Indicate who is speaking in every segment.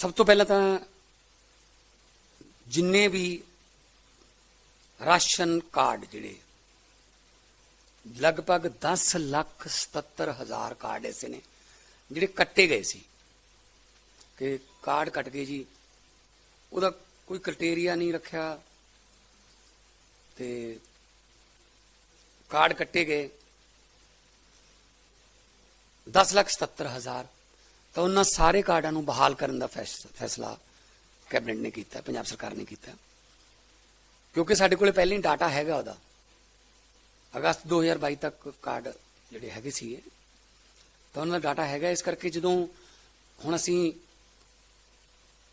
Speaker 1: ਸਭ ਤੋਂ ਪਹਿਲਾਂ ਤਾਂ ਜਿੰਨੇ ਵੀ ਰਾਸ਼ਨ ਕਾਰਡ ਜਿਹੜੇ, ਲਗਭਗ 10 ਲੱਖ 77 ਹਜ਼ਾਰ ਕਾਰਡ ਐਸੇ ਨੇ, ਜਿਹੜੇ ਕੱਟੇ ਗਏ ਸੀ। ਕਿ ਕਾਰਡ ਕੱਟ ਗਏ ਜੀ, ਉਹਦਾ ਕੋਈ ਕ੍ਰਾਈਟੇਰੀਆ ਨਹੀਂ ਰੱਖਿਆ ਤੇ ਕਾਰਡ ਕੱਟੇ ਗਏ। 10 ਲੱਖ 77 ਹਜ਼ਾਰ ਤਾਂ ਉਹਨਾਂ ਸਾਰੇ ਕਾਰਡਾਂ ਨੂੰ ਬਹਾਲ ਕਰਨ ਦਾ ਫੈਸ- ਫੈਸਲਾ ਕੈਬਨਿਟ ਨੇ ਕੀਤਾ, ਪੰਜਾਬ ਸਰਕਾਰ ਨੇ ਕੀਤਾ। ਕਿਉਂਕਿ ਸਾਡੇ ਕੋਲੇ ਪਹਿਲਾਂ ਹੀ ਡਾਟਾ ਹੈਗਾ ਉਹਦਾ। ਅਗਸਤ 2022 ਤੱਕ ਕਾਰਡ ਜਿਹੜੇ ਹੈਗੇ ਸੀ ਤਾਂ ਉਹਨਾਂ ਦਾ ਡਾਟਾ ਹੈਗਾ, ਇਸ ਕਰਕੇ ਜਦੋਂ ਹੁਣ ਅਸੀਂ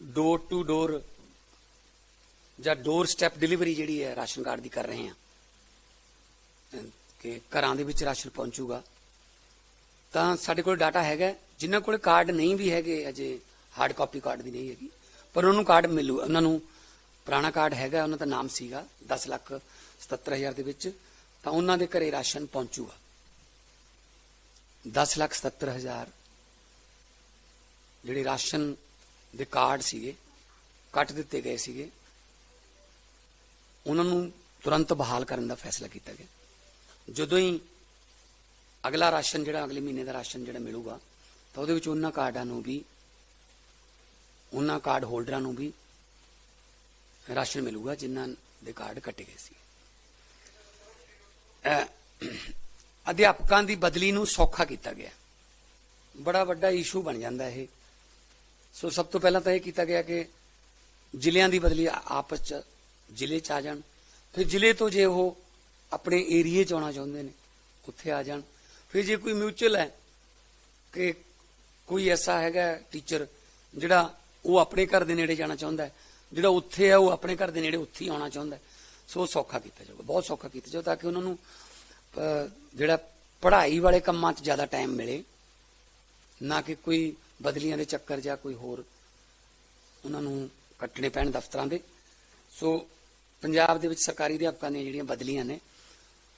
Speaker 1: ਡੋਰ ਟੂ ਡੋਰ ਜਾਂ ਡੋਰ ਸਟੈਪ ਡਿਲੀਵਰੀ ਜਿਹੜੀ ਹੈ, ਰਾਸ਼ਨ ਕਾਰਡ ਦੀ ਕਰ ਰਹੇ ਹਾਂ, ਕਿ ਘਰਾਂ ਦੇ ਵਿੱਚ ਰਾਸ਼ਨ ਪਹੁੰਚੂਗਾ। ਤਾਂ ਸਾਡੇ ਕੋਲ ਡਾਟਾ ਹੈਗਾ, ਜਿਨ੍ਹਾਂ ਕੋਲ ਕਾਰਡ ਨਹੀਂ ਵੀ ਹੈਗੇ, ਅਜੇ ਹਾਰਡ ਕਾਪੀ ਕਾਰਡ ਵੀ ਨਹੀਂ ਹੈਗੀ। ਪਰ ਉਹਨਾਂ ਨੂੰ ਕਾਰਡ ਮਿਲੂ, ਉਹਨਾਂ ਨੂੰ ਪੁਰਾਣਾ ਕਾਰਡ ਹੈਗਾ, ਉਹਨਾਂ ਦਾ ਨਾਮ ਸੀਗਾ 10 ਲੱਖ 77000 ਦੇ ਵਿੱਚ, ਤਾਂ ਉਹਨਾਂ ਦੇ ਘਰੇ ਰਾਸ਼ਨ ਪਹੁੰਚੂਗਾ। 10 ਲੱਖ 77000 ਜਿਹੜੇ ਰਾਸ਼ਨ ਦੇ ਕਾਰਡ ਸੀਗੇ, ਕੱਟ ਦਿੱਤੇ ਗਏ ਸੀਗੇ, ਉਹਨਾਂ ਨੂੰ ਤੁਰੰਤ ਬਹਾਲ ਕਰਨ ਦਾ ਫੈਸਲਾ ਕੀਤਾ ਗਿਆ। ਜਦੋਂ ਹੀ ਅਗਲਾ ਰਾਸ਼ਨ ਜਿਹੜਾ ਅਗਲੇ ਮਹੀਨੇ ਦਾ ਰਾਸ਼ਨ ਜਿਹੜਾ ਮਿਲੂਗਾ, ਤਾਂ ਉਹਦੇ ਵਿੱਚ ਉਹਨਾਂ ਕਾਰਡਾਂ ਨੂੰ ਵੀ, ਉਹਨਾਂ ਕਾਰਡ ਹੋਲਡਰਾਂ ਨੂੰ ਵੀ ਰਾਸ਼ਨ ਮਿਲੂਗਾ, ਜਿਨ੍ਹਾਂ ਦੇ ਕਾਰਡ ਕੱਟੇ ਗਏ ਸੀ। ਅਧਿਆਪਕਾਂ ਦੀ ਬਦਲੀ ਨੂੰ ਸੌਖਾ ਕੀਤਾ ਗਿਆ। ਬੜਾ ਵੱਡਾ ਇਸ਼ੂ ਬਣ ਜਾਂਦਾ ਇਹ। ਸੋ ਸਭ ਤੋਂ ਪਹਿਲਾਂ ਤਾਂ ਇਹ ਕੀਤਾ ਗਿਆ ਕਿ ਜ਼ਿਲ੍ਹਿਆਂ ਦੀ ਬਦਲੀ ਆਪਸ ਚ ਜ਼ਿਲ੍ਹੇ ਚ ਆ ਜਾਣ। ਫਿਰ ਜ਼ਿਲ੍ਹੇ ਤੋਂ ਜੇ ਉਹ ਆਪਣੇ ਏਰੀਏ ਚ ਆਉਣਾ ਚਾਹੁੰਦੇ ਨੇ, ਉੱਥੇ ਆ ਜਾਣ। ਫਿਰ ਜੇ ਕੋਈ ਮਿਊਚੁਅਲ ਹੈ ਕਿ ਕੋਈ ਐਸਾ ਹੈਗਾ ਟੀਚਰ ਜਿਹੜਾ ਉਹ ਆਪਣੇ ਘਰ ਦੇ ਨੇੜੇ ਜਾਣਾ ਚਾਹੁੰਦਾ ਜਿਹੜਾ ਉੱਥੇ ਹੈ, ਉਹ ਆਪਣੇ ਘਰ ਦੇ ਨੇੜੇ ਉੱਥੇ ਹੀ ਆਉਣਾ ਚਾਹੁੰਦਾ ਸੋ ਉਹ ਸੌਖਾ ਕੀਤਾ ਜਾਊਗਾ, ਬਹੁਤ ਸੌਖਾ ਕੀਤਾ ਜਾਊ ਤਾਂ ਕਿ ਉਹਨਾਂ ਨੂੰ ਜਿਹੜਾ ਪੜ੍ਹਾਈ ਵਾਲੇ ਕੰਮਾਂ 'ਚ ਜ਼ਿਆਦਾ ਟਾਈਮ ਮਿਲੇ, ਨਾ ਕਿ ਕੋਈ ਬਦਲੀਆਂ ਦੇ ਚੱਕਰ ਜਾਂ ਕੋਈ ਹੋਰ ਉਹਨਾਂ ਨੂੰ ਕੱਟਣੇ ਪੈਣ ਦਫ਼ਤਰਾਂ ਦੇ। ਸੋ ਪੰਜਾਬ ਦੇ ਵਿੱਚ ਸਰਕਾਰੀ ਅਧਿਆਪਕਾਂ ਦੀਆਂ ਜਿਹੜੀਆਂ ਬਦਲੀਆਂ ਨੇ,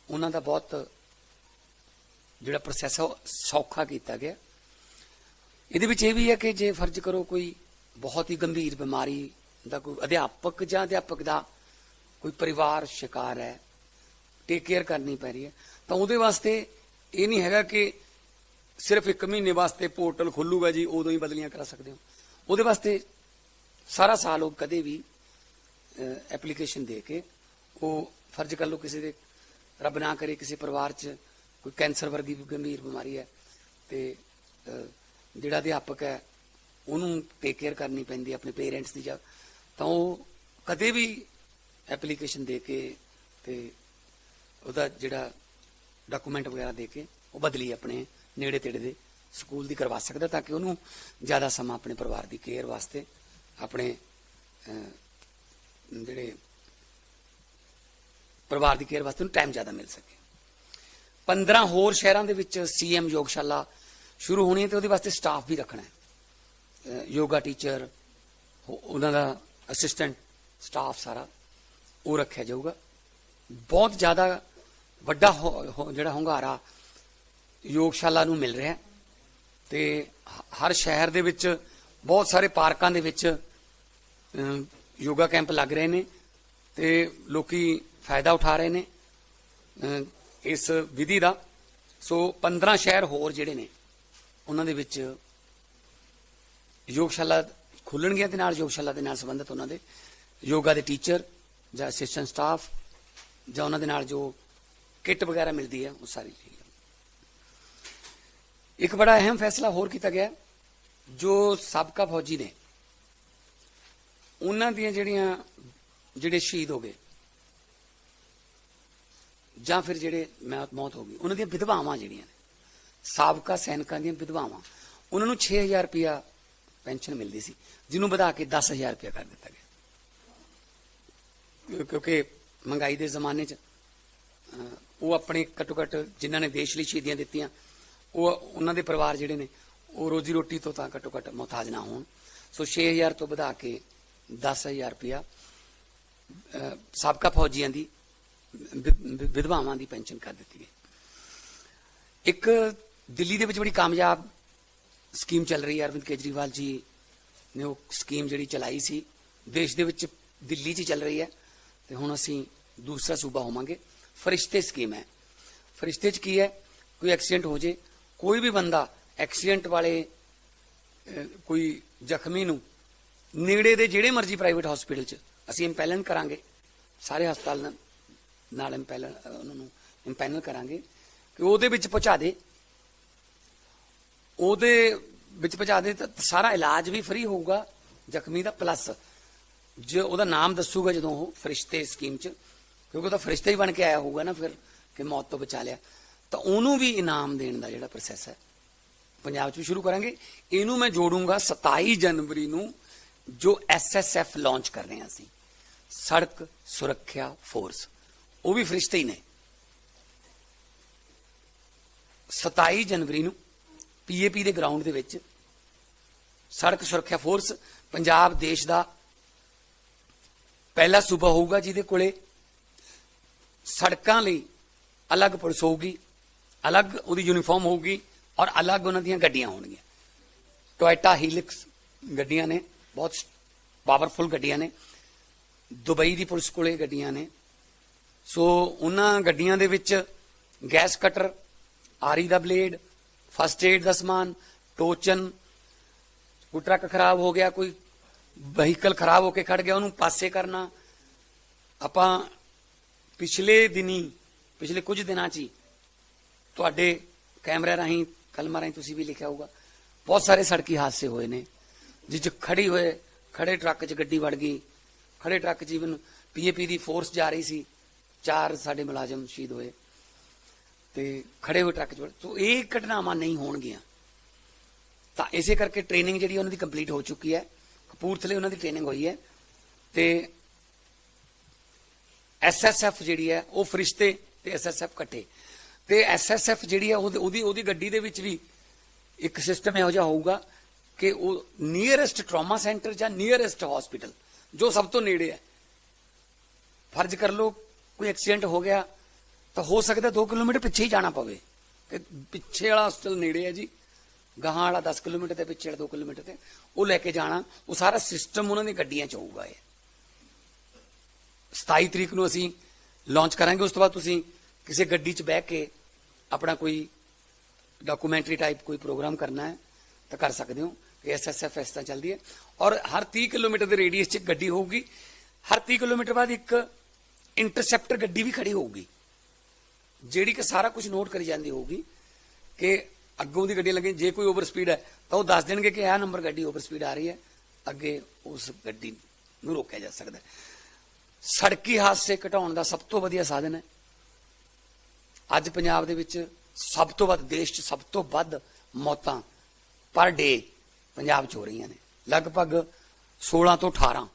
Speaker 1: ਉਹਨਾਂ ਦਾ ਬਹੁਤ ਜਿਹੜਾ ਪ੍ਰੋਸੈਸ ਹੈ ਉਹ ਸੌਖਾ ਕੀਤਾ ਗਿਆ। ਇਹਦੇ ਵਿੱਚ ਇਹ ਵੀ ਹੈ ਕਿ ਜੇ ਫਰਜ਼ ਕਰੋ ਕੋਈ ਬਹੁਤ ਹੀ ਗੰਭੀਰ ਬਿਮਾਰੀ ਦਾ ਕੋਈ ਅਧਿਆਪਕ ਜਾਂ ਅਧਿਆਪਕ ਦਾ ਕੋਈ ਪਰਿਵਾਰ ਸ਼ਿਕਾਰ ਹੈ ਟੇਕ ਕੇਅਰ ਕਰਨੀ ਪੈ ਰਹੀ ਹੈ, ਤਾਂ ਉਹਦੇ ਵਾਸਤੇ ਇਹ ਨਹੀਂ ਹੈਗਾ ਕਿ ਸਿਰਫ ਇੱਕ ਮਹੀਨੇ ਵਾਸਤੇ ਪੋਰਟਲ ਖੁੱਲੂਗਾ ਜੀ, ਉਦੋਂ ਹੀ ਬਦਲੀਆਂ ਕਰਾ ਸਕਦੇ ਹੋ। ਉਹਦੇ ਵਾਸਤੇ ਸਾਰਾ ਸਾਲ ਉਹ ਕਦੇ ਵੀ ਐਪਲੀਕੇਸ਼ਨ ਦੇ ਕੇ ਉਹ ਫਰਜ਼ ਕਰ ਲਓ ਕਿਸੇ ਦੇ, ਰੱਬ ਨਾ ਕਰੇ ਕਿਸੇ ਪਰਿਵਾਰ 'ਚ ਕੋਈ ਕੈਂਸਰ ਵਰਗੀ ਕੋਈ ਗੰਭੀਰ ਬਿਮਾਰੀ ਹੈ ਤੇ ਜਿਹੜਾ ਅਧਿਆਪਕ ਹੈ, ਉਹਨੂੰ ਟੇਕ ਕੇਅਰ ਕਰਨੀ ਪੈਂਦੀ ਆਪਣੇ ਪੇਰੈਂਟਸ ਦੀ ਜਾਂ ਤਾਂ ਉਹ ਕਦੇ ਵੀ ਐਪਲੀਕੇਸ਼ਨ ਦੇ ਕੇ ਤੇ ਉਹਦਾ ਜਿਹੜਾ ਡਾਕੂਮੈਂਟ ਵਗੈਰਾ ਦੇ ਕੇ ਉਹ ਬਦਲੀ ਆਪਣੇ ਨੇੜੇ ਤੇੜੇ ਦੇ ਸਕੂਲ ਦੀ ਕਰਵਾ ਸਕਦਾ ਤਾਂ ਕਿ ਉਹਨੂੰ ਜ਼ਿਆਦਾ ਸਮਾਂ ਆਪਣੇ ਪਰਿਵਾਰ ਦੀ ਕੇਅਰ ਵਾਸਤੇ ਆਪਣੇ ਜਿਹੜੇ ਪਰਿਵਾਰ ਦੀ ਕੇਅਰ ਵਾਸਤੇ ਉਹਨੂੰ ਟਾਈਮ ਜ਼ਿਆਦਾ ਮਿਲ ਸਕੇ। 15 ਹੋਰ ਸ਼ਹਿਰਾਂ ਦੇ ਵਿੱਚ ਸੀਐਮ ਯੋਗਸ਼ਾਲਾ ਸ਼ੁਰੂ ਹੋਣੀ ਹੈ ਤੇ ਉਹਦੇ ਵਾਸਤੇ ਸਟਾਫ ਵੀ ਰੱਖਣਾ ਹੈ। ਯੋਗਾ ਟੀਚਰ ਉਹਨਾਂ ਦਾ ਅਸਿਸਟੈਂਟ ਸਟਾਫ ਸਾਰਾ ਉਹ ਰੱਖਿਆ ਜਾਊਗਾ। ਬਹੁਤ ਜ਼ਿਆਦਾ ਵੱਡਾ ਹੋ- ਹੋ- ਜਿਹੜਾ ਹੁੰਗਾਰਾ ਯੋਗਸ਼ਾਲਾ ਨੂੰ ਮਿਲ ਰਿਹਾ ਹੈ ਤੇ ਹਰ ਸ਼ਹਿਰ ਦੇ ਵਿੱਚ ਬਹੁਤ ਸਾਰੇ ਪਾਰਕਾਂ ਦੇ ਵਿੱਚ ਯੋਗਾ ਕੈਂਪ ਲੱਗ ਰਹੇ ਨੇ ਤੇ ਲੋਕੀ ਫਾਇਦਾ ਉਠਾ ਰਹੇ ਨੇ। ਇਸ ਵਿਧੀ ਦਾ। ਸੋ 15 ਸ਼ਹਿਰ ਹੋਰ ਜਿਹੜੇ ਨੇ, ਉਹਨਾਂ ਦੇ ਵਿੱਚ ਯੋਗਸ਼ਾਲਾ ਖੁੱਲਣਗੀਆਂ ਤੇ ਨਾਲ ਯੋਗਸ਼ਾਲਾ ਦੇ ਨਾਲ ਸੰਬੰਧਿਤ ਉਹਨਾਂ ਦੇ। ਯੋਗਾ ਦੇ ਟੀਚਰ ਜਾਂ ਅਸਿਸਟੈਂਟ ਸਟਾਫ ਜਾਂ ਉਹਨਾਂ ਦੇ ਨਾਲ ਜੋ ਕਿੱਟ ਵਗੈਰਾ ਮਿਲਦੀ ਹੈ, ਉਹ ਸਾਰੀ ਚੀਜ਼। ਇੱਕ ਬੜਾ ਅਹਿਮ ਫੈਸਲਾ ਹੋਰ ਕੀਤਾ ਗਿਆ, ਜੋ ਸਾਬਕਾ ਫੌਜੀ ਨੇ, ਉਹਨਾਂ ਦੀਆਂ ਜਿਹੜੀਆਂ, ਜਿਹੜੇ ਸ਼ਹੀਦ ਹੋ ਗਏ ਜਾਂ ਫਿਰ ਜਿਹੜੇ ਮੌਤ ਮੌਤ ਹੋ ਗਈ, ਉਹਨਾਂ ਦੀਆਂ ਵਿਧਵਾਵਾਂ ਜਿਹੜੀਆਂ ਨੇ, ਸਾਬਕਾ ਸੈਨਿਕਾਂ ਦੀਆਂ ਵਿਧਵਾਵਾਂ, ਉਹਨਾਂ ਨੂੰ 6000 ਰੁਪਇਆ ਪੈਨਸ਼ਨ ਮਿਲਦੀ ਸੀ, ਜਿਹਨੂੰ ਵਧਾ ਕੇ 10000 ਰੁਪਇਆ ਕਰ ਦਿੱਤਾ ਗਿਆ। ਕਿਉਂਕਿ ਮਹਿੰਗਾਈ ਦੇ ਜ਼ਮਾਨੇ 'ਚ ਉਹ ਆਪਣੇ ਘੱਟੋ ਘੱਟ ਜਿਨ੍ਹਾਂ ਨੇ ਦੇਸ਼ ਲਈ ਸ਼ਹੀਦੀਆਂ ਦਿੱਤੀਆਂ, ਉਹ ਉਹਨਾਂ ਦੇ ਪਰਿਵਾਰ ਜਿਹੜੇ ਨੇ, ਉਹ ਰੋਜੀ ਰੋਟੀ ਤੋਂ ਤਾਂ ਘੱਟੋ ਘੱਟ ਮੁਹਤਾਜ ਨਾ ਹੋਣ। ਸੋ 6000 ਤੋਂ ਵਧਾ ਕੇ 10000 ਰੁਪਇਆ ਸਾਬਕਾ ਫੌਜੀਆਂ ਦੀ ਵਿਧਵਾਵਾਂ ਦੀ ਪੈਨਸ਼ਨ ਕਰ ਦਿੱਤੀ ਗਈ ਇੱਕ ਦਿੱਲੀ ਦੇ ਵਿੱਚ ਬੜੀ ਕਾਮਯਾਬ ਸਕੀਮ ਚੱਲ ਰਹੀ ਹੈ। ਅਰਵਿੰਦ ਕੇਜਰੀਵਾਲ ਜੀ ਨੇ ਉਹ ਸਕੀਮ ਜਿਹੜੀ ਚਲਾਈ ਸੀ, ਦੇਸ਼ ਦੇ ਵਿੱਚ ਦਿੱਲੀ 'ਚ ਹੀ ਚੱਲ ਰਹੀ ਹੈ ਤੇ ਹੁਣ ਅਸੀਂ ਦੂਸਰਾ ਸੂਬਾ ਹੋਵਾਂਗੇ। ਫਰਿਸ਼ਤੇ ਸਕੀਮ ਹੈ। ਫਰਿਸ਼ਤੇ 'ਚ ਕੀ ਹੈ? ਕੋਈ ਐਕਸੀਡੈਂਟ ਹੋ ਜੇ, ਕੋਈ ਵੀ ਬੰਦਾ ਐਕਸੀਡੈਂਟ ਵਾਲੇ ਕੋਈ ਜ਼ਖਮੀ ਨੂੰ ਨੇੜੇ ਦੇ ਜਿਹੜੇ ਮਰਜ਼ੀ ਪ੍ਰਾਈਵੇਟ ਹਸਪੀਟਲ 'ਚ ਅਸੀਂ ਇੰਪੈਲਨ ਕਰਾਂਗੇ। ਸਾਰੇ ਹਸਪਤਾਲ ਨਾਲ- ਨਾਲ ਇੰਪੈਲਨ ਉਹਨਾਂ ਨੂੰ ਇੰਪੈਨਲ ਕਰਾਂਗੇ ਕਿ ਉਹਦੇ ਵਿੱਚ ਪਹੁੰਚਾ ਦੇ। ਉਹਦੇ ਵਿੱਚ ਪਹੁੰਚਾ ਦੇ ਤਾਂ ਸਾਰਾ ਇਲਾਜ ਵੀ ਫ੍ਰੀ ਹੋਊਗਾ, ਜ਼ਖਮੀ ਦਾ ਪਲੱਸ ਜੇ ਉਹਦਾ ਨਾਮ ਦੱਸੂਗਾ ਜਦੋਂ ਉਹ ਫਰਿਸ਼ਤੇ ਸਕੀਮ 'ਚ, ਕਿਉਂਕਿ ਉਹ ਤਾਂ ਫਰਿਸ਼ਤਾ ਹੀ ਬਣ ਕੇ ਆਇਆ ਹੋਊਗਾ ਨਾ ਫਿਰ, ਕਿ ਮੌਤ ਤੋਂ ਬਚਾ ਲਿਆ। ਤਾਂ ਉਹਨੂੰ ਵੀ ਇਨਾਮ ਦੇਣ ਦਾ ਜਿਹੜਾ ਪ੍ਰੋਸੈਸ ਹੈ। ਪੰਜਾਬ 'ਚ ਵੀ ਸ਼ੁਰੂ ਕਰਾਂਗੇ। ਇਹਨੂੰ ਮੈਂ ਜੋੜੂੰਗਾ 27 ਜਨਵਰੀ ਨੂੰ, ਜੋ ਐਸਐਸਐਫ ਲਾਂਚ ਕਰ ਰਹੇ ਹਾਂ ਅਸੀਂ। ਸੜਕ ਸੁਰੱਖਿਆ ਫੋਰਸ ਉਹ ਵੀ ਫਰਿਸ਼ਤੇ ਹੀ ਨੇ। 27 ਜਨਵਰੀ ਨੂੰ ਪੀਏਪੀ ਦੇ ਗਰਾਊਂਡ ਦੇ ਵਿੱਚ ਸੜਕ ਸੁਰੱਖਿਆ ਫੋਰਸ ਪੰਜਾਬ ਦੇਸ਼ ਦਾ ਪਹਿਲਾ ਸੂਬਾ ਹੋਊਗਾ ਜਿਹਦੇ ਕੋਲੇ ਸੜਕਾਂ ਲਈ ਅਲੱਗ ਪੁਲਿਸ ਹੋਊਗੀ, ਅਲੱਗ ਉਹਦੀ ਯੂਨੀਫਾਰਮ ਹੋਊਗੀ ਔਰ ਅਲੱਗ ਉਹਨਾਂ ਦੀਆਂ ਗੱਡੀਆਂ ਹੋਣਗੀਆਂ। ਟੋਇਟਾ ਹੀਲਿਕਸ ਗੱਡੀਆਂ ਨੇ, ਬਹੁਤ ਪਾਵਰਫੁਲ ਗੱਡੀਆਂ ਨੇ। ਦੁਬਈ ਦੀ ਪੁਲਿਸ ਕੋਲੇ ਗੱਡੀਆਂ ਨੇ। ਸੋ ਉਹਨਾਂ ਗੱਡੀਆਂ ਦੇ ਵਿੱਚ ਗੈਸ ਕਟਰ, ਆਰੀ ਦਾ ਬਲੇਡ ਫਸਟ ਏਡ ਦਾ ਸਮਾਨ, ਟੋਚਨ, ਕੋਈ ਟਰੱਕ ਖਰਾਬ ਹੋ ਗਿਆ, ਕੋਈ ਵਹੀਕਲ ਖਰਾਬ ਹੋ ਕੇ ਖੜ ਗਿਆ, ਉਹਨੂੰ ਪਾਸੇ ਕਰਨਾ। ਆਪਾਂ ਪਿਛਲੇ ਦਿਨੀ, ਪਿਛਲੇ ਕੁਝ ਦਿਨਾਂ 'ਚ ਹੀ ਤੁਹਾਡੇ ਕੈਮਰੇ ਰਾਹੀਂ, ਕਲਮਾਂ ਰਾਹੀਂ ਤੁਸੀਂ ਵੀ ਲਿਖਿਆ ਹੋਊਗਾ, ਬਹੁਤ ਸਾਰੇ ਸੜਕੀ ਹਾਦਸੇ ਹੋਏ ਨੇ, ਜਿਸ 'ਚ ਖੜੀ ਹੋਏ, ਖੜੇ ਟਰੱਕ 'ਚ ਗੱਡੀ ਵੜ ਗਈ, ਖੜੇ ਟਰੱਕ 'ਚ ਇਵਨ ਪੀਏਪੀ ਦੀ ਫੋਰਸ ਜਾ ਰਹੀ ਸੀ। ਚਾਰ ਸਾਡੇ ਮੁਲਾਜ਼ਮ ਸ਼ਹੀਦ ਹੋਏ ਤੇ ਖੜੇ ਹੋਏ ਟਰੱਕ 'ਚ ਸੋ ਇਹ ਘਟਨਾਵਾਂ ਨਹੀਂ ਹੋਣਗੀਆਂ। ਤਾਂ ਇਸੇ ਕਰਕੇ ਟ੍ਰੇਨਿੰਗ ਜਿਹੜੀ ਉਹਨਾਂ ਦੀ ਕੰਪਲੀਟ ਹੋ ਚੁੱਕੀ ਹੈ। ਕਪੂਰਥਲੇ ਉਹਨਾਂ ਦੀ ਟ੍ਰੇਨਿੰਗ ਹੋਈ ਹੈ ਤੇ ਐਸਐਸਐਫ ਜਿਹੜੀ ਹੈ ਉਹ ਫਰਿਸ਼ਤੇ ਤੇ ਐਸਐਸਐਫ ਇਕੱਠੇ। ਤੇ ਐਸਐਸਐਫ ਜਿਹੜੀ ਹੈ ਉਹਦੀ ਉਹਦੀ ਉਹਦੀ ਗੱਡੀ ਦੇ ਵਿੱਚ ਵੀ ਇੱਕ ਸਿਸਟਮ ਇਹੋ ਜਿਹਾ ਹੋਊਗਾ ਕਿ ਉਹ ਨੀਅਰੈਸਟ ਟਰਾਮਾ ਸੈਂਟਰ ਜਾਂ ਨੀਅਰੈਸਟ ਹਸਪੀਟਲ ਜੋ ਸਭ ਤੋਂ ਨੇੜੇ ਹੈ। ਫਰਜ਼ ਕਰ ਲਓ ਕੋਈ ਐਕਸੀਡੈਂਟ ਹੋ ਗਿਆ, ਤਾਂ ਹੋ ਸਕਦਾ 2 ਕਿਲੋਮੀਟਰ ਪਿੱਛੇ ਹੀ ਜਾਣਾ ਪਵੇ। ਕਿ ਪਿੱਛੇ ਵਾਲਾ ਹਸਪਤਾਲ ਨੇੜੇ ਹੈ ਜੀ। ਗਾਹਾਂ ਵਾਲਾ 10 ਕਿਲੋਮੀਟਰ ਤੇ, ਪਿੱਛੇ ਵਾਲਾ 2 ਕਿਲੋਮੀਟਰ ਤੇ, ਉਹ ਲੈ ਕੇ ਜਾਣਾ। ਉਹ ਸਾਰਾ ਸਿਸਟਮ ਉਹਨਾਂ ਦੀ ਗੱਡੀਆਂ 'ਚ ਹੋਊਗਾ ਇਹ। 27 ਤਰੀਕ ਨੂੰ ਅਸੀਂ ਲਾਂਚ ਕਰਾਂਗੇ, ਉਸ ਤੋਂ ਬਾਅਦ ਤੁਸੀਂ ਕਿਸੇ ਗੱਡੀ 'ਚ ਬਹਿ ਕੇ ਆਪਣਾ ਕੋਈ ਡਾਕੂਮੈਂਟਰੀ ਟਾਈਪ ਕੋਈ ਪ੍ਰੋਗਰਾਮ ਕਰਨਾ ਹੈ, ਤਾਂ ਕਰ ਸਕਦੇ ਹੋ। ਕਿ ਐਸਐਸਐਫ ਇਸ ਤਰ੍ਹਾਂ ਚੱਲਦੀ ਹੈ। ਔਰ ਹਰ 30 ਕਿਲੋਮੀਟਰ ਦੇ ਰੇਡੀਅਸ 'ਚ ਇੱਕ ਗੱਡੀ ਹੋਊਗੀ। ਹਰ 30 ਕਿਲੋਮੀਟਰ ਬਾਅਦ ਇੱਕ ਇੰਟਰਸੈਪਟਰ ਗੱਡੀ ਵੀ ਖੜੀ ਹੋਊਗੀ। ਜਿਹੜੀ ਕਿ ਸਾਰਾ ਕੁਝ ਨੋਟ ਕਰੀ ਜਾਂਦੀ ਹੋਊਗੀ ਕਿ ਅੱਗੋਂ ਦੀ ਗੱਡੀ ਲੱਗੇ ਜੇ ਕੋਈ ਓਵਰ ਸਪੀਡ ਹੈ, ਤਾਂ ਉਹ ਦੱਸ ਦੇਣਗੇ ਕਿ ਇਹ ਨੰਬਰ ਗੱਡੀ ਓਵਰ ਸਪੀਡ ਆ ਰਹੀ ਹੈ, ਅੱਗੇ ਉਸ ਗੱਡੀ ਨੂੰ ਰੋਕਿਆ ਜਾ ਸਕਦਾ ਸੜਕੀ ਹਾਦਸੇ ਘਟਾਉਣ ਦਾ ਸਭ ਤੋਂ ਵਧੀਆ ਸਾਧਨ ਹੈ। ਅੱਜ ਪੰਜਾਬ ਦੇ ਵਿੱਚ ਸਭ ਤੋਂ ਵੱਧ, ਦੇਸ਼ 'ਚ ਸਭ ਤੋਂ ਵੱਧ ਮੌਤਾਂ ਪਰ ਡੇ ਪੰਜਾਬ 'ਚ ਹੋ ਰਹੀਆਂ ਨੇ। ਲਗਭਗ 16 ਤੋਂ 18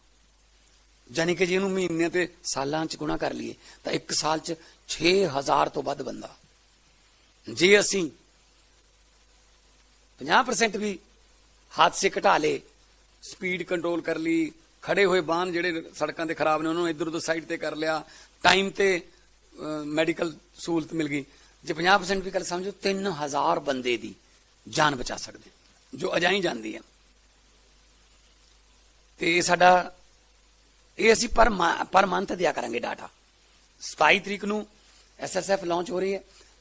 Speaker 1: ਯਾਨੀ ਕਿ ਜੇ ਇਹਨੂੰ ਮਹੀਨੇ ਤੇ ਸਾਲਾਂ 'ਚ ਗੁਣਾ ਕਰ ਲਈਏ, ਤਾਂ ਇੱਕ ਸਾਲ 'ਚ 6000 ਤੋਂ ਵੱਧ ਬੰਦਾ। ਜੇ ਅਸੀਂ 50% ਵੀ ਹਾਦਸੇ ਘਟਾ ਲੇ ਸਪੀਡ ਕੰਟਰੋਲ ਕਰ ਲਈ, ਖੜੇ ਹੋਏ ਵਾਹਨ ਜਿਹੜੇ ਸੜਕਾਂ ਤੇ ਖਰਾਬ ਨੇ, ਉਹਨਾਂ ਨੂੰ ਇੱਧਰ ਉੱਧਰ ਸਾਈਡ ਤੇ ਕਰ ਲਿਆ ਟਾਈਮ ਤੇ ਮੈਡੀਕਲ ਸਹੂਲਤ ਮਿਲ ਗਈ, ਜੇ 50% ਵੀ ਗੱਲ ਸਮਝੋ 3000 ਬੰਦੇ ਦੀ ਜਾਨ ਬਚਾ ਸਕਦੇ। ਜੋ ਅਜਾਈ ਜਾਂਦੀ ਹੈ ਤੇ ਇਹ ਸਾਡਾ ਇਹ ਅਸੀਂ ਪਰ ਮਾ- ਪਰ ਮੰਥ ਦਿਆ ਕਰਾਂਗੇ ਡਾਟਾ 27 ਤਰੀਕ ਨੂੰ ਐਸਐਸਐਫ ਲਾਂਚ ਹੋ ਰਹੀ ਹੈ,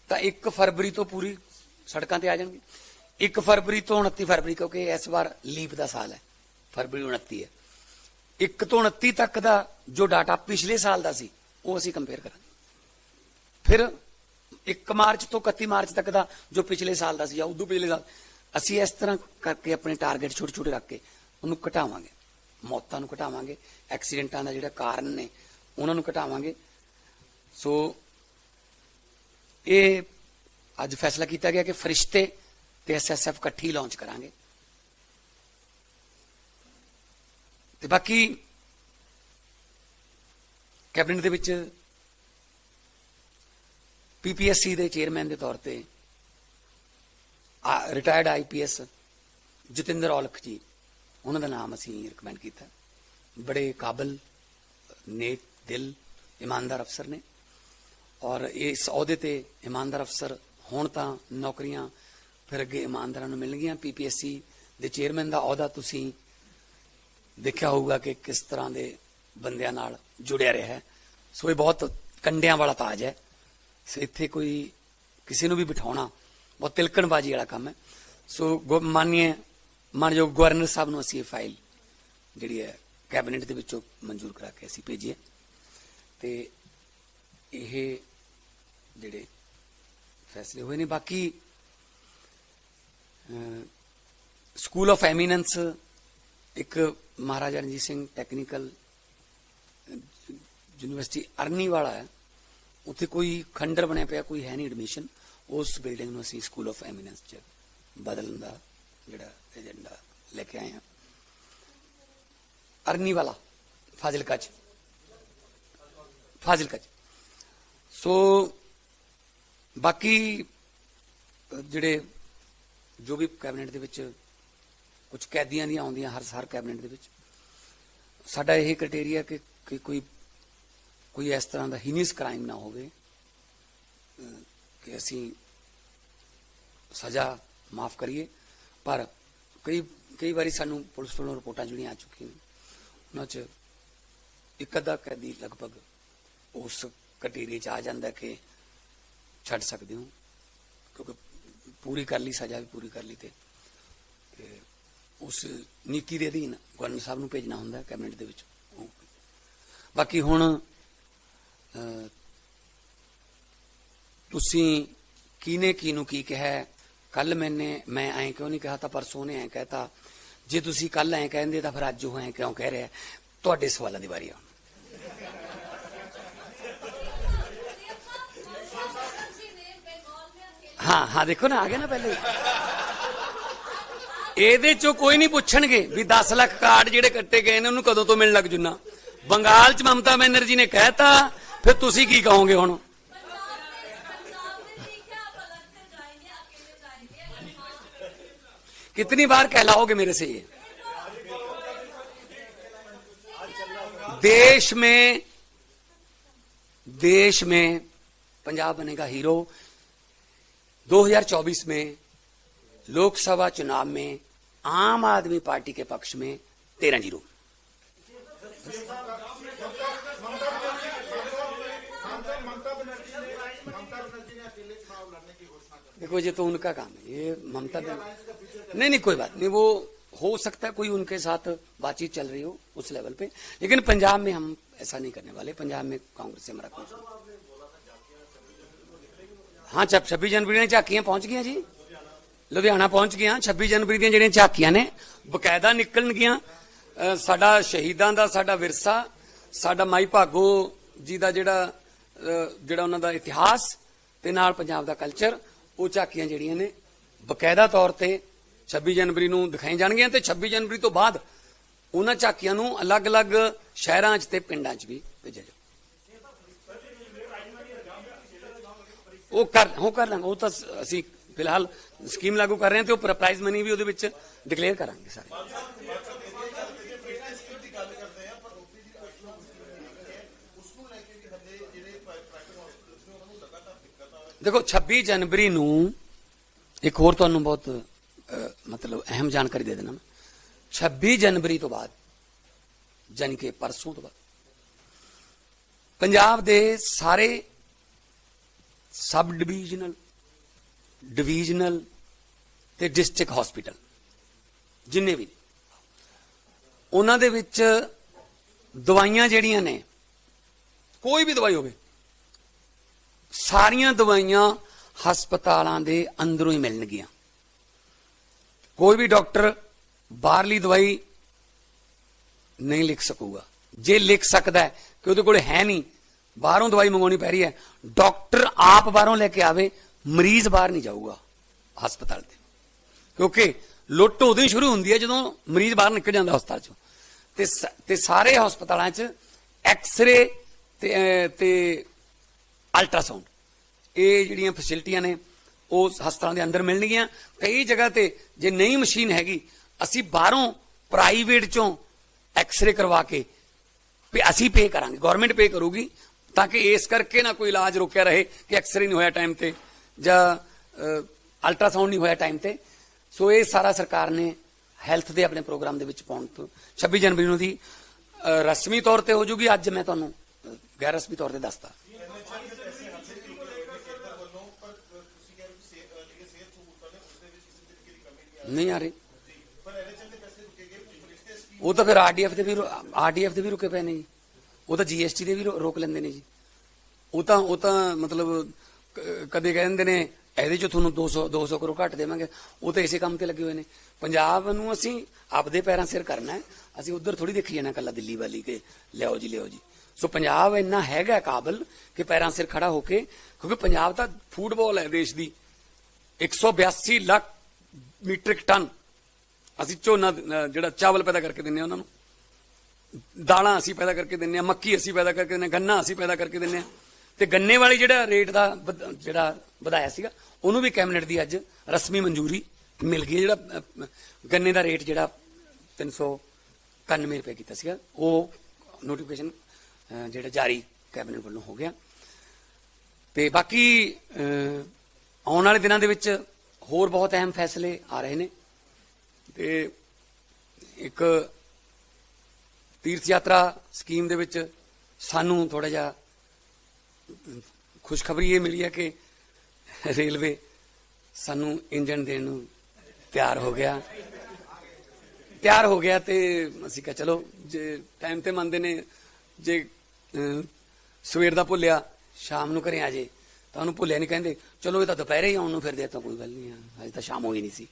Speaker 1: ਤਾਂ 1 ਫਰਵਰੀ ਤੋਂ ਪੂਰੀ ਸੜਕਾਂ ਤੇ ਆ ਜਾਣਗੇ। 1 ਫਰਵਰੀ ਤੋਂ 29 ਫਰਵਰੀ, ਕਿਉਂਕਿ ਇਸ ਵਾਰ ਲੀਪ ਦਾ ਸਾਲ ਹੈ। ਫਰਵਰੀ 29 ਹੈ। 1 ਤੋਂ 29 ਤੱਕ ਦਾ ਜੋ ਡਾਟਾ ਪਿਛਲੇ ਸਾਲ ਦਾ ਸੀ, ਉਹ ਅਸੀਂ ਕੰਪੇਅਰ ਕਰਾਂਗੇ। ਫਿਰ 1 ਮਾਰਚ ਤੋਂ 31 ਮਾਰਚ ਤੱਕ ਦਾ ਜੋ ਪਿਛਲੇ ਸਾਲ ਦਾ ਸੀ ਜਾਂ ਉਦੋਂ ਪਿਛਲੇ ਸਾਲ, ਅਸੀਂ ਇਸ ਤਰ੍ਹਾਂ ਕਰਕੇ ਆਪਣੇ ਟਾਰਗੇਟ ਛੋਟੇ ਛੋਟੇ ਰੱਖ ਕੇ ਉਹਨੂੰ ਘਟਾਵਾਂਗੇ। ਮੌਤਾਂ ਨੂੰ ਘਟਾਵਾਂਗੇ, ਐਕਸੀਡੈਂਟਾਂ ਦਾ ਜਿਹੜਾ ਕਾਰਨ ਨੇ, ਉਹਨਾਂ ਨੂੰ ਘਟਾਵਾਂਗੇ। ਸੋ ਇਹ ਅੱਜ ਫੈਸਲਾ ਕੀਤਾ ਗਿਆ ਕਿ ਫਰਿਸ਼ਤੇ ਤੇ ਐਸਐਸਐਫ ਇਕੱਠੀ ਲਾਂਚ ਕਰਾਂਗੇ। ਤੇ ਬਾਕੀ ਕੈਬਨਿਟ ਦੇ ਵਿੱਚ ਪੀਪੀਐਸਸੀ ਦੇ ਚੇਅਰਮੈਨ ਦੇ ਤੌਰ ਤੇ ਰਿਟਾਇਰਡ ਆਈਪੀਐਸ ਜਤਿੰਦਰ ਔਲਖ ਜੀ ਉਹਨਾਂ ਦਾ ਨਾਮ ਅਸੀਂ ਰਿਕਮੈਂਡ ਕੀਤਾ। ਬੜੇ ਕਾਬਲ, ਨੇਕ ਦਿਲ, ਇਮਾਨਦਾਰ ਅਫਸਰ ਨੇ। ਔਰ ਇਸ ਅਹੁਦੇ ਤੇ ਇਮਾਨਦਾਰ ਅਫਸਰ ਹੁਣ ਤਾਂ ਨੌਕਰੀਆਂ ਫਿਰ ਅੱਗੇ ਇਮਾਨਦਾਰਾਂ ਨੂੰ ਮਿਲਣਗੀਆਂ। ਪੀਪੀਐਸਸੀ ਦੇ ਚੇਅਰਮੈਨ ਦਾ ਅਹੁਦਾ ਤੁਸੀਂ ਦੇਖਿਆ ਹੋਊਗਾ ਕਿ ਕਿਸ ਤਰ੍ਹਾਂ ਦੇ ਬੰਦਿਆਂ ਨਾਲ ਜੁੜਿਆ ਰਿਹਾ ਹੈ। ਸੋ ਇਹ ਬਹੁਤ ਕੰਡਿਆਂ ਵਾਲਾ ਤਾਜ ਹੈ। ਸੋ ਇੱਥੇ ਕੋਈ ਕਿਸੇ ਨੂੰ ਵੀ ਬਿਠਾਉਣਾ ਬਹੁਤ ਤਿਲਕਣਬਾਜੀ ਵਾਲਾ ਕੰਮ ਹੈ। ਸੋ ਮਾਨਨੀਏ ਮਾਨਯੋਗ ਗਵਰਨਰ ਸਾਹਿਬ ਨੂੰ ਅਸੀਂ ਇਹ ਫਾਈਲ ਜਿਹੜੀ ਹੈ ਕੈਬਨਿਟ ਦੇ ਵਿੱਚੋਂ ਮਨਜ਼ੂਰ ਕਰਾ ਕੇ ਅਸੀਂ ਭੇਜੀ ਹੈ। ਤੇ ਇਹ ਜਿਹੜੇ ਫੈਸਲੇ ਹੋਏ ਨੇ, ਬਾਕੀ ਸਕੂਲ ਆਫ ਐਮੀਨੈਂਸ ਇੱਕ Maharaja Ranjit Singh technical university Arniwala ਹੈ। ਉੱਥੇ ਕੋਈ ਖੰਡਰ ਬਣਿਆ ਪਿਆ, ਕੋਈ ਹੈ ਨਹੀਂ ਐਡਮਿਸ਼ਨ ਉਸ ਬਿਲਡਿੰਗ ਨੂੰ ਅਸੀਂ ਸਕੂਲ ਆਫ ਐਮੀਨੈਂਸ ਚ ਬਦਲਣ ਦਾ ਜਿਹੜਾ ਏਜੰਡਾ ਲੈ ਕੇ ਆਏ ਹਾਂ ਅਰਨੀ ਵਾਲਾ, ਫਾਜ਼ਿਲਕਾ ਚ। ਫਾਜ਼ਿਲਕਾ ਚ। ਸੋ ਬਾਕੀ ਜਿਹੜੇ ਜੋ ਵੀ ਕੈਬਨਿਟ ਦੇ ਵਿੱਚ ਕੁਝ ਕੈਦੀਆਂ ਦੀਆਂ ਆਉਂਦੀਆਂ, ਹਰ ਸਾਰ ਕੈਬਨਿਟ ਦੇ ਵਿੱਚ, ਸਾਡਾ ਇਹ ਕ੍ਰਾਈਟੇਰੀਆ ਕਿ ਕਿ ਕੋਈ ਕੋਈ ਇਸ ਤਰ੍ਹਾਂ ਦਾ ਹੀਨੀਅਸ ਕ੍ਰਾਈਮ ਨਾ ਹੋਵੇ ਕਿ ਅਸੀਂ ਸਜ਼ਾ ਮਾਫ ਕਰੀਏ। ਪਰ ਕਈ ਕਈ ਵਾਰੀ ਸਾਨੂੰ ਪੁਲਿਸ ਵੱਲੋਂ ਰਿਪੋਰਟਾਂ ਜਿਹੜੀਆਂ ਆ ਚੁੱਕੀਆਂ ਨੇ ਉਹਨਾਂ 'ਚ ਇੱਕ ਅੱਧਾ ਕੈਦੀ ਲਗਭਗ ਉਸ ਕਟੇਰੀ 'ਚ ਆ ਜਾਂਦਾ ਕਿ ਛੱਡ ਸਕਦੇ ਹੋ ਕਿਉਂਕਿ ਪੂਰੀ ਕਰ ਲਈ ਸਜ਼ਾ ਵੀ ਪੂਰੀ ਕਰ ਲਈ ਤੇ ਤੇ ਉਸ ਨੀਤੀ ਦੇ ਅਧੀਨ ਗਵਰਨਰ ਸਾਹਿਬ ਨੂੰ ਭੇਜਣਾ ਹੁੰਦਾ ਕੈਬਨਿਟ ਦੇ ਵਿੱਚ। ਬਾਕੀ ਹੁਣ ਅਹ, ਤੁਸੀਂ ਕਿਨੇ ਨੂੰ ਕੀ ਕਿਹਾ ਕੱਲ ਮੈਨੇ, ਮੈਂ ਐਂ ਕਿਉਂ ਨਹੀਂ ਕਿਹਾ ਤਾਂ ਪਰਸੋਂ ਨੇ ਐਂ ਕਹਿਤਾ, ਜੇ ਤੁਸੀਂ ਕੱਲ ਐਂ ਕਹਿੰਦੇ ਤਾਂ ਫਿਰ ਅੱਜ ਉਹ ਐਂ ਕਿਉਂ ਕਹਿ ਰਿਹਾ? ਤੁਹਾਡੇ ਸਵਾਲਾਂ ਦੀ ਵਾਰੀ ਆ। ਹਾਂ ਹਾਂ, ਦੇਖੋ ਨਾ, ਆ ਗਿਆ ਨਾ ਪਹਿਲੇ ਇਹਦੇ ਚੋਂ ਕੋਈ ਨਹੀਂ ਪੁੱਛਣਗੇ ਵੀ 10 ਲੱਖ ਕਾਰਡ ਜਿਹੜੇ ਕੱਟੇ ਗਏ ਨੇ, ਉਹਨੂੰ ਕਦੋਂ ਤੋਂ ਮਿਲਣ ਲੱਗ ਜੁਨਾ? ਬੰਗਾਲ ਚ ਮਮਤਾ ਬੈਨਰਜੀ ਨੇ ਕਹਿਤਾ, ਫਿਰ ਤੁਸੀਂ ਕੀ ਕਹੋਗੇ ਹੁਣ? कितनी बार कहलाओगे मेरे से ये? देश में देश में पंजाब बनेगा हीरो। 2024 में लोकसभा चुनाव में आम आदमी पार्टी के पक्ष में तेरह ज़ीरो। देखो ये तो उनका काम है ये ममता बनर्जी नहीं नहीं कोई बात नहीं वो हो सकता है कोई उनके साथ बातचीत चल रही हो उस लेवल पे लेकिन पंजाब में हम ऐसा नहीं करने वाले पंजाब में कांग्रेस से हमारा कोई ਹਾਂ ਛ 26 ਜਨਵਰੀ ਦੀਆਂ ਝਾਕੀਆਂ ਪਹੁੰਚ ਗਈਆਂ ਜੀ ਲੁਧਿਆਣਾ ਪਹੁੰਚ ਗਈਆਂ 26 ਜਨਵਰੀ ਦੀਆਂ ਜਿਹੜੀਆਂ ਝਾਕੀਆਂ ਨੇ ਬਕਾਇਦਾ ਨਿਕਲਣਗੀਆਂ ਅਹ ਸਾਡਾ ਸ਼ਹੀਦਾਂ ਦਾ ਸਾਡਾ ਵਿਰਸਾ ਸਾਡਾ ਮਾਈ ਭਾਗੋ ਜੀ ਦਾ ਜਿਹੜਾ ਅਹ ਜਿਹੜਾ ਉਹਨਾਂ ਦਾ ਇਤਿਹਾਸ ਤੇ ਨਾਲ ਪੰਜਾਬ ਦਾ ਕਲਚਰ ਉਹ ਝਾਕੀਆਂ ਜਿਹੜੀਆਂ ਨੇ, ਬਕਾਇਦਾ ਤੌਰ ਤੇ 26 ਜਨਵਰੀ ਨੂੰ ਦਿਖਾਈ ਜਾਣਗੀਆਂ ਤੇ 26 ਜਨਵਰੀ ਤੋਂ ਬਾਅਦ ਉਹਨਾਂ ਝਾਕੀਆਂ ਨੂੰ ਅਲੱਗ-ਅਲੱਗ ਸ਼ਹਿਰਾਂ 'ਚ ਤੇ ਪਿੰਡਾਂ 'ਚ ਵੀ ਭੇਜਿਆ ਜਾਊ। ਉਹ ਕਰ ਉਹ ਕਰ ਲਾਂਗੇ। ਉਹ ਤਾਂ ਅਸੀਂ ਫਿਲਹਾਲ ਸਕੀਮ ਲਾਗੂ ਕਰ ਰਹੇ ਹਾਂ ਤੇ ਉਹ ਪ੍ਰਾਈਜ਼ ਮਨੀ ਵੀ ਉਹਦੇ ਵਿੱਚ ਡਿਕਲੇਅਰ ਕਰਾਂਗੇ ਸਾਰੇ। ਦੇਖੋ 26 ਜਨਵਰੀ ਨੂੰ ਇੱਕ ਹੋਰ ਤੁਹਾਨੂੰ ਬਹੁਤ ਮਤਲਬ ਅਹਿਮ ਜਾਣਕਾਰੀ ਦੇ ਦੇਣਾ ਮੈਂ। 26 ਜਨਵਰੀ ਤੋਂ ਬਾਅਦ ਜਾਣੀ ਕਿ ਪਰਸੋਂ ਤੋਂ ਬਾਅਦ ਪੰਜਾਬ ਦੇ ਸਾਰੇ ਸਬ ਡਿਵੀਜ਼ਨਲ ਡਿਵੀਜ਼ਨਲ ਤੇ ਡਿਸਟ੍ਰਿਕਟ ਹਸਪੀਟਲ ਜਿੰਨੇ ਵੀ ਨੇ, ਉਹਨਾਂ ਦੇ ਵਿੱਚ ਦਵਾਈਆਂ ਜਿਹੜੀਆਂ ਨੇ ਕੋਈ ਵੀ ਦਵਾਈ ਹੋਵੇ ਸਾਰੀਆਂ ਦਵਾਈਆਂ ਹਸਪਤਾਲਾਂ ਦੇ ਅੰਦਰੋਂ ਹੀ ਮਿਲਣਗੀਆਂ। ਕੋਈ ਵੀ ਡਾਕਟਰ ਬਾਹਰਲੀ ਦਵਾਈ ਨਹੀਂ ਲਿਖ ਸਕੂਗਾ। ਜੇ ਲਿਖ ਸਕਦਾ ਕਿ ਉਹਦੇ ਕੋਲ ਹੈ ਨਹੀਂ, ਬਾਹਰੋਂ ਦਵਾਈ ਮੰਗਵਾਉਣੀ ਪੈ ਰਹੀ ਹੈ, ਡਾਕਟਰ ਆਪ ਬਾਹਰੋਂ ਲੈ ਕੇ ਆਵੇ, ਮਰੀਜ਼ ਬਾਹਰ ਨਹੀਂ ਜਾਊਗਾ ਹਸਪਤਾਲ 'ਤੇ। ਕਿਉਂਕਿ ਲੁੱਟ ਉਦੋਂ ਹੀ ਸ਼ੁਰੂ ਹੁੰਦੀ ਹੈ ਜਦੋਂ ਮਰੀਜ਼ ਬਾਹਰ ਨਿਕਲ ਜਾਂਦਾ ਹਸਪਤਾਲ ਚੋਂ। ਤੇ ਸ- ਤੇ ਸਾਰੇ ਹਸਪਤਾਲਾਂ 'ਚ ਐਕਸ-ਰੇ ਤੇ ਤੇ ਅਲਟਰਾਸਾਊਂਡ ਇਹ ਜਿਹੜੀਆਂ ਫੈਸਿਲਿਟੀਆਂ ਨੇ, ਉਹ ਹਸਪਤਾਲਾਂ ਦੇ ਅੰਦਰ ਮਿਲਣਗੀਆਂ। ਕਈ ਜਗ੍ਹਾ ਤੇ ਜੇ ਨਹੀਂ ਮਸ਼ੀਨ ਹੈਗੀ, ਅਸੀਂ ਬਾਹਰੋਂ ਪ੍ਰਾਈਵੇਟ ਚੋਂ ਐਕਸ-ਰੇ ਕਰਵਾ ਕੇ ਵੀ ਅਸੀਂ ਪੇ ਕਰਾਂਗੇ। ਗਵਰਨਮੈਂਟ ਪੇ ਕਰੂਗੀ ਤਾਂ ਕਿ ਇਸ ਕਰਕੇ ਨਾ ਕੋਈ ਇਲਾਜ ਰੁਕਿਆ ਰਹੇ ਕਿ ਐਕਸ-ਰੇ ਨਹੀਂ ਹੋਇਆ ਟਾਈਮ ਤੇ ਜਾਂ ਅਲਟਰਾਸਾਊਂਡ ਨਹੀਂ ਹੋਇਆ ਟਾਈਮ ਤੇ। ਸੋ ਇਹ ਸਾਰਾ ਸਰਕਾਰ ਨੇ ਹੈਲਥ ਦੇ ਆਪਣੇ ਪ੍ਰੋਗਰਾਮ ਦੇ ਵਿੱਚ ਪਾਉਣ ਤੋਂ। 26 ਜਨਵਰੀ ਨੂੰ ਦੀ ਰਸਮੀ ਤੌਰ ਤੇ ਹੋ ਜੂਗੀ। ਅੱਜ ਮੈਂ ਤੁਹਾਨੂੰ ਗੈਰ ਰਸਮੀ ਤੌਰ ਤੇ ਦੱਸਦਾ। ਨਹੀਂ ਆ ਰਹੇ। ਉਹ ਤਾਂ ਫਿਰ ਆਰਡੀਐਫ ਦੇ ਵੀ ਆਰਡੀਐਫ ਦੇ ਵੀ ਰੁਕੇ ਪਏ ਨੇ ਜੀ। ਉਹ ਤਾਂ ਜੀਐਸਟੀ ਦੇ ਵੀ ਰੋ- ਰੋਕ ਲੈਂਦੇ ਨੇ ਜੀ। ਉਹ ਤਾਂ ਉਹ ਤਾਂ ਮਤਲਬ ਕ- ਕਦੇ ਕਹਿੰਦੇ ਨੇ, ਇਹਦੇ ਚ ਤੁਹਾਨੂੰ 200 200 ਕਰੋੜ ਘੱਟ ਦੇਵਾਂਗੇ। ਉਹ ਤਾਂ ਇਸੇ ਕੰਮ ਤੇ ਲੱਗੇ ਹੋਏ ਨੇ। ਪੰਜਾਬ ਨੂੰ ਅਸੀਂ ਆਪਦੇ ਪੈਰਾਂ ਸਿਰ ਕਰਨਾ ਹੈ। ਅਸੀਂ ਉਧਰ ਥੋੜੀ ਦੇਖੀ ਜਾਣਾ ਕੱਲਾ ਦਿੱਲੀ ਵਾਲੀ ਕੇ ਲਿਆਓ ਜੀ ਲਿਆਓ ਜੀ। ਸੋ ਪੰਜਾਬ ਇੰਨਾ ਹੈਗਾ ਕਾਬਲ ਕਿ ਪੈਰਾਂ ਸਿਰ ਖੜਾ ਹੋ ਕੇ, ਕਿਉਂਕਿ ਪੰਜਾਬ ਤਾਂ ਫੁੱਟਬਾਲ ਹੈ ਦੇਸ਼ ਦੀ। 182 ਲੱਖ ਮੀਟ੍ਰਿਕ ਟਨ। ਅਸੀਂ ਝੋਨਾ ਜਿਹੜਾ ਚਾਵਲ ਪੈਦਾ ਕਰਕੇ ਦਿੰਨੇ ਆ ਉਹਨਾਂ ਨੂੰ। ਦਾਲਾਂ ਅਸੀਂ ਪੈਦਾ ਕਰਕੇ ਦਿੰਨੇ ਆ, ਮੱਕੀ ਅਸੀਂ ਪੈਦਾ ਕਰਕੇ ਦਿੰਨੇ ਆ, ਗੰਨਾ ਅਸੀਂ ਪੈਦਾ ਕਰਕੇ ਦਿੰਨੇ ਆ। ਤੇ ਗੰਨੇ ਵਾਲੀ ਜਿਹੜਾ ਰੇਟ ਦਾ ਵਧ- ਜਿਹੜਾ ਵਧਾਇਆ ਸੀਗਾ, ਉਹਨੂੰ ਵੀ ਕੈਬਨਿਟ ਦੀ ਅੱਜ ਰਸਮੀ ਮਨਜ਼ੂਰੀ ਮਿਲ ਗਈ ਹੈ। ਜਿਹੜਾ ਗੰਨੇ ਦਾ ਰੇਟ ਜਿਹੜਾ 391 ਰੁਪਏ ਕੀਤਾ ਸੀਗਾ, ਉਹ ਨੋਟੀਫਿਕੇਸ਼ਨ ਜਿਹੜਾ ਜਾਰੀ ਕੈਬਨਿਟ ਵੱਲੋਂ ਹੋ ਗਿਆ। ਤੇ ਬਾਕੀ ਆਉਣ ਵਾਲੇ ਦਿਨਾਂ ਦੇ ਵਿੱਚ ਹੋਰ ਬਹੁਤ ਅਹਿਮ ਫੈਸਲੇ ਆ ਰਹੇ ਨੇ ਤੇ ਇੱਕ ਤੀਰਥ ਯਾਤਰਾ ਸਕੀਮ ਦੇ ਵਿੱਚ ਸਾਨੂੰ ਥੋੜਾ ਜਿਹਾ ਖੁਸ਼ਖਬਰੀ ਇਹ ਮਿਲੀ ਹੈ ਕਿ ਰੇਲਵੇ ਸਾਨੂੰ ਇੰਜਨ ਦੇਣ ਨੂੰ ਤਿਆਰ ਹੋ ਗਿਆ। ਤਿਆਰ ਹੋ ਗਿਆ ਤੇ ਅਸੀਂ ਕਿਹਾ ਚਲੋ, ਜੇ ਟਾਈਮ ਤੇ ਮੰਨਦੇ ਨੇ, ਜੇ ਸਵੇਰ ਦਾ ਭੁੱਲਿਆ, ਸ਼ਾਮ ਨੂੰ ਘਰੇ ਆ ਜੇ। ਤਾਂ ਉਹਨੂੰ ਭੁੱਲਿਆ ਨਹੀਂ ਕਹਿੰਦੇ ਚਲੋ, ਇਹ ਤਾਂ ਦੁਪਹਿਰੇ ਹੀ ਆਉਣ ਨੂੰ ਫਿਰਦੇ ਆ ਤਾਂ ਕੋਈ ਗੱਲ ਨਹੀਂ ਆ। ਅਜੇ ਤਾਂ ਸ਼ਾਮ ਹੋਈ ਨਹੀਂ ਸੀ।